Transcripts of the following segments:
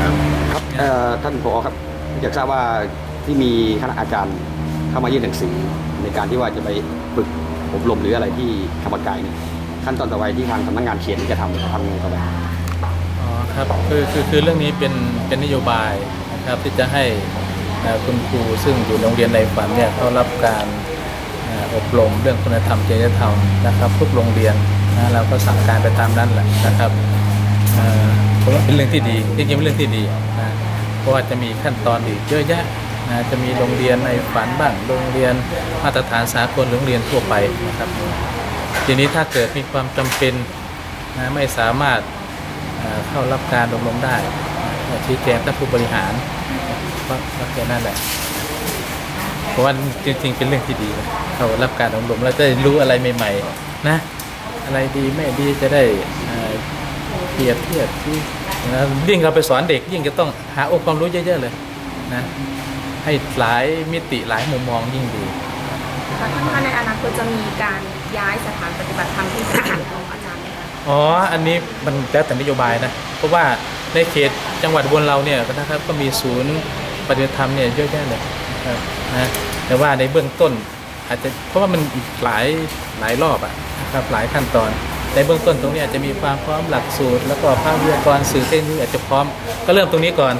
ครับครับท่านผอครับอยากทราบว่าที่มีคณะอาจารย์เข้ามายื่นหนังสือในการที่ว่าจะไปฝึกอบรมหรืออะไรที่ธรรมกายเนี่ยขั้นตอนต่อไปที่ทางสำนักงานเขียนจะทำทำยังไงต่อไปอ๋อครับคือคือคือเรื่องนี้เป็นเป็นนโยบายนะครับที่จะให้คุณครูซึ่งอยู่โรงเรียนในฝันเนี่ยเขารับการอบรมเรื่องคุณธรรมจริยธรรมนะครับทุกโรงเรียนนะเราก็สั่งการไปตามนั้นแหละนะครับ ผมว่าเป็นเรื่องที่ดีจริงๆเป็นเรื่องที่ดีนะเพราะว่าจะมีขั้นตอนอีกเยอะแยะนะจะมีโรงเรียนในฝันบ้างโรงเรียนมาตรฐานสากลโรงเรียนทั่วไปนะครับ ทีนี้ถ้าเกิดมีความจำเป็นนะไม่สามารถเข้ารับการอบรมได้ชี้แจงท่านผู้บริหารก็ก็แค่นั้นแหละเพราะว่าจริง ๆ เป็นเรื่องที่ดีนะเข้ารับการอบรมแล้วจะได้รู้อะไรใหม่ ๆ นะ อะไรดีไม่ดีจะได้ เอ่อเปรียบเทียบที่นะยิ่งเราไปสอนเด็กยิ่งจะต้องหาองค์ความรู้เยอะๆเลยนะให้หลายมิติหลายมุมมองยิ่งดีท่านคะในอนาคตจะมีการย้ายสถานปฏิบัติธรรมที่สถานของอาจารย์ไหมคะอ๋ออันนี้มันแล้วแต่นโยบายนะเพราะว่าในเขตจังหวัดอุบนเราเนี่ยนะครับก็มีศูนย์ปฏิบัติธรรมเนี่ยเยอะแยะเลยนะครับนะแต่ว่าในเบื้องต้นอาจจะเพราะว่ามันอีกหลายหลายรอบอะนะครับหลายขั้นตอน ในเบื้องต้นตรงนี้อาจจะมีความพร้อมหลักสูตร แล้วก็ภาควิทยากรสื่อเทคโนโลยีอาจจะพร้อม ก็เริ่มตรงนี้ก่อน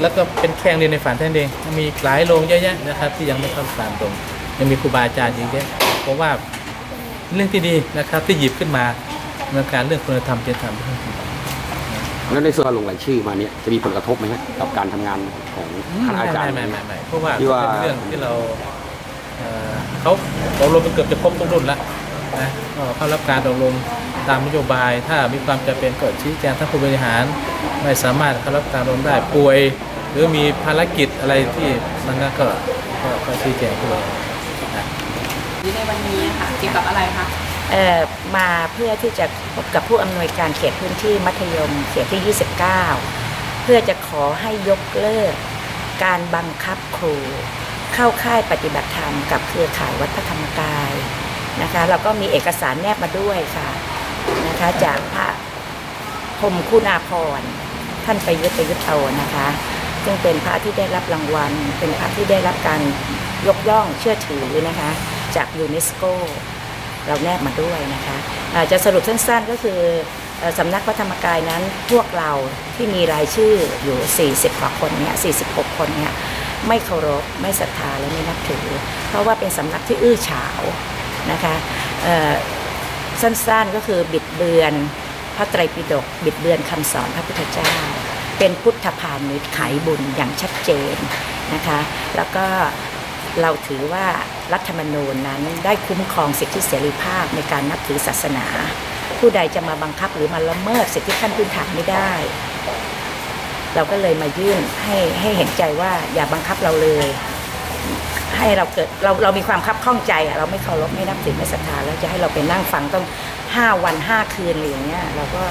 แล้วก็เป็นแค่งเรียนในฝันแท่นั้นเอง มีหลายโรงเยอะแยะนะครับ ที่ยังไม่เข้าตามตรง ยังมีครูบาอาจารย์เยอะแยะเพราะว่าเรื่องที่ดีนะครับที่หยิบขึ้นมาในการเรื่องคุณธรรมจริยธรรมเป็นเรื่องที่ดีแล้วในส่วนลงรายชื่อมาเนี่ยจะมีผลกระทบไหมฮะกับการทำงานของคณะอาจารย์ไม่ไม่ไม่ไม่เพราะว่าที่ว่าเป็นเรื่องที่เราเอ่อเขาอบรมเกือบจะครบทุกรุ่นแล้ว นะก็เข้ารับการอบรมตามนโยบาย ถ้ามีความจำเป็นก็ชี้แจงท่านผู้บริหาร ไม่สามารถเข้ารับการอบรมได้ป่วย หรือมีภารกิจอะไรที่มันก็ก็ก็ก็ชี้แจงผู้บริหารนะในวันนี้ค่ะเกี่ยวกับอะไรคะเอ่อมาเพื่อที่จะพบกับผู้อำนวยการเขตพื้นที่มัธยมเขตที่ 29 เพื่อจะขอให้ยกเลิก การบังคับครู เข้าค่ายปฏิบัติธรรมกับเครือข่ายวัดพระธรรมกาย นะคะเราก็มีเอกสารแนบมาด้วยค่ะนะคะจากพระพรมคุณาพรท่านไปยุทธ์ปยุทธ์โตนะคะ ซึ่งเป็นพระที่ได้รับรางวัล เป็นพระที่ได้รับการยกย่องเชื่อถือนะคะ จากยูเนสโกเราแนบมาด้วยนะคะอาจะสรุปสั้นๆก็คือเอ่อสำนักพระธรรมกายนั้นพวกเราที่มีรายชื่ออยู่ 40 กว่าคนเนี่ย46 คนเนี่ยไม่เคารพ ไม่ศรัทธาและไม่นับถือ เพราะว่าเป็นสำนักที่อื้อฉาว นะคะสั้นๆก็คือบิดเบือนพระไตรปิฎกบิดเบือนคำสอนพระพุทธเจ้า เป็นพุทธพาณิชย์ขายบุญอย่างชัดเจนนะคะแล้วก็เราถือว่ารัฐธรรมนูญนั้นได้คุ้มครองสิทธิเสรีภาพในการนับถือศาสนา ผู้ใดจะมาบังคับหรือมาละเมิดสิทธิขั้นพื้นฐานไม่ได้ เราก็เลยมายื่นให้ให้เห็นใจว่าอย่าบังคับเราเลย ให้เราเกิดเราเรามีความคับข้องใจอะเราไม่เคารพไม่นับถือไม่ศรัทธาแล้วจะให้เราไปนั่งฟังต้องห้าวันห้าคืนอะไรอย่างเงี้ยเราก็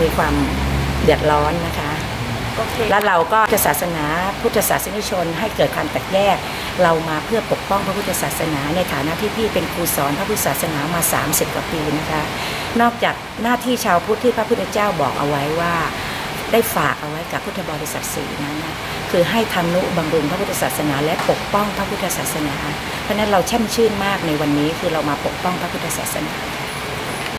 มีความเดือดร้อนนะคะโอเคแล้วเราก็จะศาสนาพุทธศาสนิกชนให้เกิดความแตกแยก เรามาเพื่อปกป้องพระพุทธศาสนาในฐานะที่พี่เป็นครูสอนพระพุทธศาสนามา 30 กว่าปีนะคะ นอกจากหน้าที่ชาวพุทธที่พระพุทธเจ้าบอกเอาไว้ว่า ได้ฝากเอาไว้กับพุทธบริษัทสี่นั้นนะ คือให้ทำนุบำรุงพระพุทธศาสนา และปกป้องพระพุทธศาสนา เพราะฉะนั้นเราแช่มชื่นมากในวันนี้คือเรามาปกป้องพระพุทธศาสนา